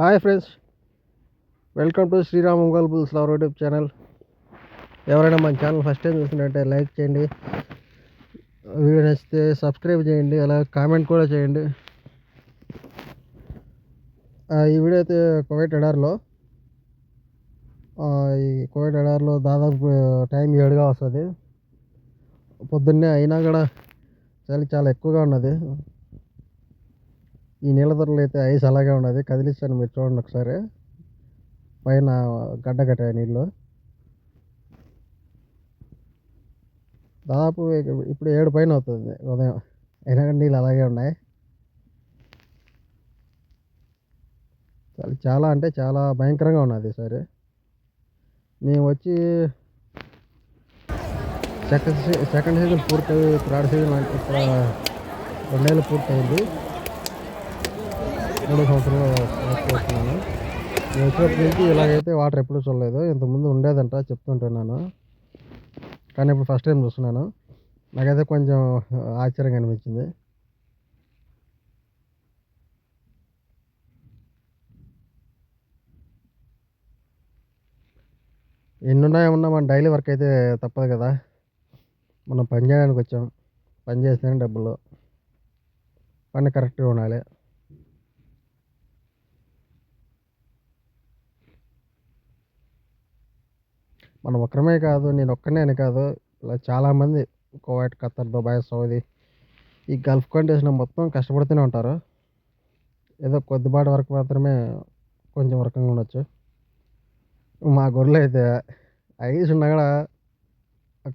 Hi friends. Welcome to Sriram Ongole bulls lover YouTube channel. ఎవరైనా మన channel first time చూస్తున్నట్టే like చేయండి. Video నచ్చితే సబ్స్క్రైబ్ చేయండి అలా కామెంట్ కూడా చేయండి. ఈ వీడియో అయితే కువైట్ ఎడార్లో ఈ కువైట్ ఎడార్లో దాదాపు టైం ఏడుగా వస్తుంది. పొద్దున్నే అయినా కూడా చలి చాలా ఎక్కువగా ఉన్నది. ఈ నీళ్ళ అయితే ఐస్ అలాగే ఉన్నది. కదిలిస్తాను మీరు చూడండి ఒకసారి. పైన గడ్డ కట్టాయి నీళ్ళు. దాదాపు ఇప్పుడు ఏడు పైన అవుతుంది ఉదయం. అయినా కానీ నీళ్ళు అలాగే ఉన్నాయి. చాలా- అంటే చాలా భయంకరంగా ఉన్నది సరే. మేము వచ్చి సెకండ్ సెకండ్ సీజన్ పూర్తయి థర్డ్ సీజన్ ఇక్కడ రెండేళ్ళు పూర్తయింది. మూడో సంవత్సరాలు నేను వచ్చినప్పటి నుంచి ఇలాగైతే వాటర్ ఎప్పుడూ చూడలేదు. ఇంతకుముందు ఉండేదంట చెప్తుంటున్నాను కానీ ఇప్పుడు ఫస్ట్ టైం చూస్తున్నాను. నాకైతే కొంచెం ఆశ్చర్యంగా అనిపించింది. ఎన్ని ఉన్నాయేమన్నా మన డైలీ వర్క్ అయితే తప్పదు కదా. మనం పని చేయడానికి వచ్చాం. పని చేస్తేనే డబ్బులు. పని కరెక్ట్గా ఉండాలి. మనం ఒక్కరమే కాదు నేను ఒక్కనే అని కాదు ఇలా చాలామంది కువైట్ ఖత్తర్ దుబాయ్ సౌదీ ఈ గల్ఫ్ కంట్రీస్లో మొత్తం కష్టపడుతూనే ఉంటారు. ఏదో కొద్దిపాటి వరకు మాత్రమే కొంచెం వరకంగా ఉండొచ్చు. మా గొర్రెలు అయితే ఐస్ ఉన్నా కూడా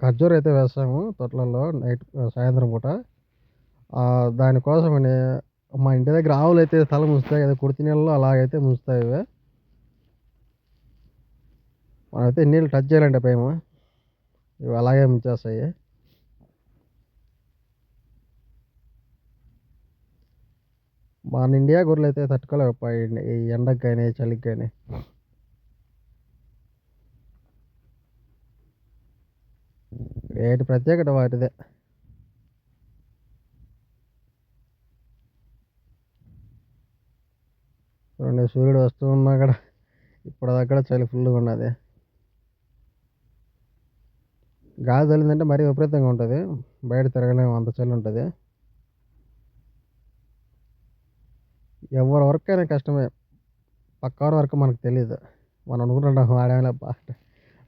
ఖర్జూర అయితే వేస్తాము తొట్లలో నైట్ సాయంత్రం పూట. దానికోసమని మా ఇంటి దగ్గర ఆవులు అయితే తల ముంచుతాయి కదా కుడితి నీళ్ళలో అలాగైతే ముంచుతాయి ఇవి. మనమైతే నీళ్ళు టచ్ చేయాలంటే భయము? ఇవి అలాగే ముంచేస్తాయి. మన ఇండియా గొర్రెలు అయితే తట్టుకోలేవు ఈ- ఎండకు కానీ చలికి కానీ ఏటి ప్రత్యేకత వాటిదే. రెండు సూర్యుడు వస్తూ ఉన్నా కూడా ఇప్పుడు దగ్గర చలి ఫుల్గా ఉన్నది. గాలి తగిలిందంటే మరీ విపరీతంగా ఉంటుంది. బయట తిరగలేము అంత చలి ఉంటుంది. ఎవరి వర్క్ అయినా కష్టమే. పక్కవారి వర్క్ మనకు తెలియదు మనం అనుకుంటుంటాం వాడేమలేప్ప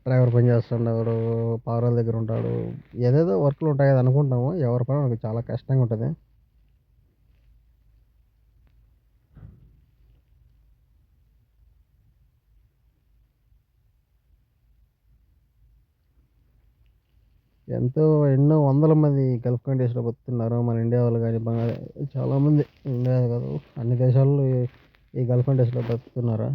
డ్రైవర్ పని చేస్తున్నాడు పవర్ దగ్గర ఉంటాడు. ఏదేదో వర్క్లు ఉంటాయి కదా అనుకుంటాము. ఎవరి పని మనకు చాలా కష్టంగా ఉంటుంది. ఎంతో ఎన్నో వందల మంది గల్ఫ్ కంట్రీస్లో బతుకుతున్నారు. మన ఇండియా వాళ్ళు కానీ బంగ్లా చాలామంది ఇండియా కాదు అన్ని దేశాల్లో ఈ- గల్ఫ్ కంట్రీస్లో బతుకుతున్నారు?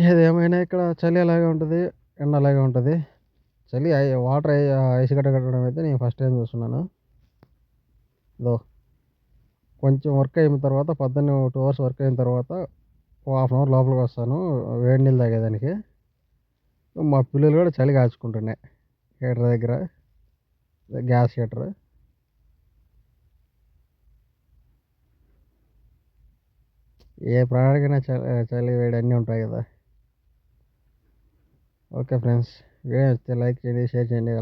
ఏదేమైనా ఇక్కడ చలి అలాగే ఉంటుంది ఎండ అలాగే ఉంటుంది. చలి వాటర్ ఐస్ గడ్డ కట్టడం అయితే నేను ఫస్ట్ టైం చూస్తున్నాను. ఇదో కొంచెం వర్క్ అయిన తర్వాత పొద్దున్న టూ అవర్స్ వర్క్ అయిన తర్వాత ఓ హాఫ్ అన్ అవర్ లోపలికి వస్తాను వేడి నీళ్ళు తాగేదానికి. మా పిల్లలు కూడా చలి కాచుకుంటున్నాయి హీటర్ దగ్గర గ్యాస్ హీటర్. ఏ ప్రాణానికైనా చలి చలి వేడి అన్నీ ఉంటాయి కదా. ఓకే ఫ్రెండ్స్ వీడియో నచ్చితే లైక్ చేయండి షేర్ చేయండి.